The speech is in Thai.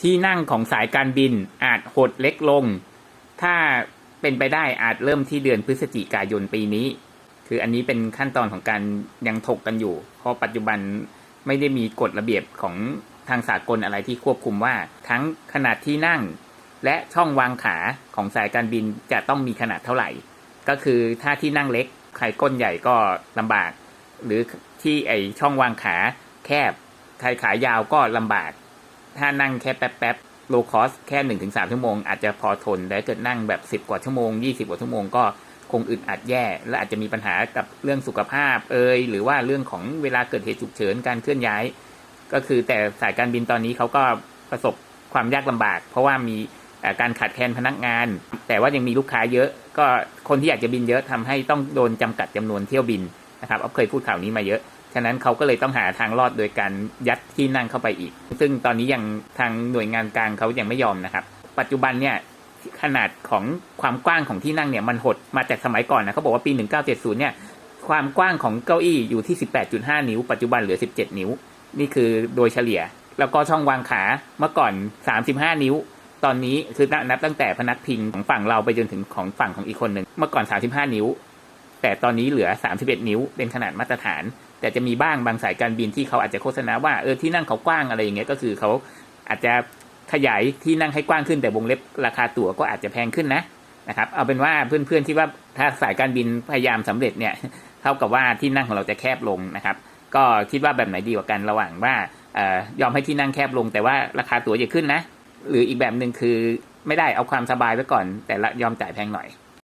ที่นั่งของสายการบินอาจหดเล็กลง ถ้าเป็นไปได้อาจเริ่มที่เดือนพฤศจิกายนปีนี้ คืออันนี้เป็นขั้นตอนของการยังถกกันอยู่ เพราะปัจจุบันไม่ได้มีกฎระเบียบของทางสากลอะไรที่ควบคุมว่า ทั้งขนาดที่นั่ง และช่องวางขาของสายการบินจะต้องมีขนาดเท่าไหร่ ก็คือถ้าที่นั่งเล็กใครก้นใหญ่ก็ลำบาก หรือที่ไอช่องวางขาแคบใครขายาวก็ลำบาก ถ้านั่งแค่แป๊บแป๊บโลคอสแค่หนึ่งถึงสามชั่วโมง อาจจะพอทนแต่เกิดนั่งแบบสิบกว่าชั่วโมงยี่สิบกว่าชั่วโมงก็คงอึดอัดแย่ และอาจจะมีปัญหากับเรื่องสุขภาพเอยหรือว่าเรื่องของเวลาเกิดเหตุฉุกเฉินการเคลื่อนย้าย ก็คือแต่สายการบินตอนนี้เขาก็ประสบความยากลำบาก เพราะว่ามีการขาดแคลนพนักงาน แต่ว่ายังมีลูกค้าเยอะ ก็คนที่อยากจะบินเยอะทำให้ต้องโดนจำกัดจำนวนเที่ยวบินนะครับเอาเคยพูดข่าวนี้มาเยอะ ฉะนั้นเขาก็เลยต้องหาทางรอดโดยการยัดที่นั่งเข้าไปอีก ซึ่งตอนนี้ยังทางหน่วยงานกลางเขายังไม่ยอมนะครับ ปัจจุบันเนี่ยขนาดของความกว้างของที่นั่งเนี่ยมันหดมาจากสมัยก่อนนะเขาบอกว่าปี 1970 เนี่ยความกว้างของเก้าอี้อยู่ที่ 18.5 นิ้ว ปัจจุบันเหลือ 17 นิ้ว นี่คือโดยเฉลี่ย แล้วก็ช่องวางขาเมื่อก่อน 35 นิ้ว ตอนนี้คือนับตั้งแต่พนักพิงของฝั่งเราไปจนถึงของฝั่งของอีกคนหนึ่งเมื่อก่อน 35 นิ้ว แต่ตอนนี้เหลือ 31 นิ้วเป็นขนาดมาตรฐาน แต่จะมีบ้างบางสายการบินที่เขาอาจจะโฆษณาว่าเออที่นั่งเขากว้างอะไรอย่างเงี้ยก็คือเขาอาจจะขยายที่นั่งให้กว้างขึ้นแต่วงเล็บราคาตั๋วก็อาจจะแพงขึ้นนะนะครับเอาเป็นว่าเพื่อนๆที่ว่าถ้าสายการบินพยายามสำเร็จเนี่ยเท่ากับว่าที่นั่งของเราจะแคบลงนะครับ ก็คิดว่าแบบไหนดีกว่ากันระหว่างว่าออยอมให้ที่นั่งแคบลง แต่ว่าราคาตั๋วจะขึ้นนะ หรืออีกแบบหนึ่งคือไม่ได้เอาความสบายไว้ก่อน แต่ละยอมจ่ายแพงหน่อย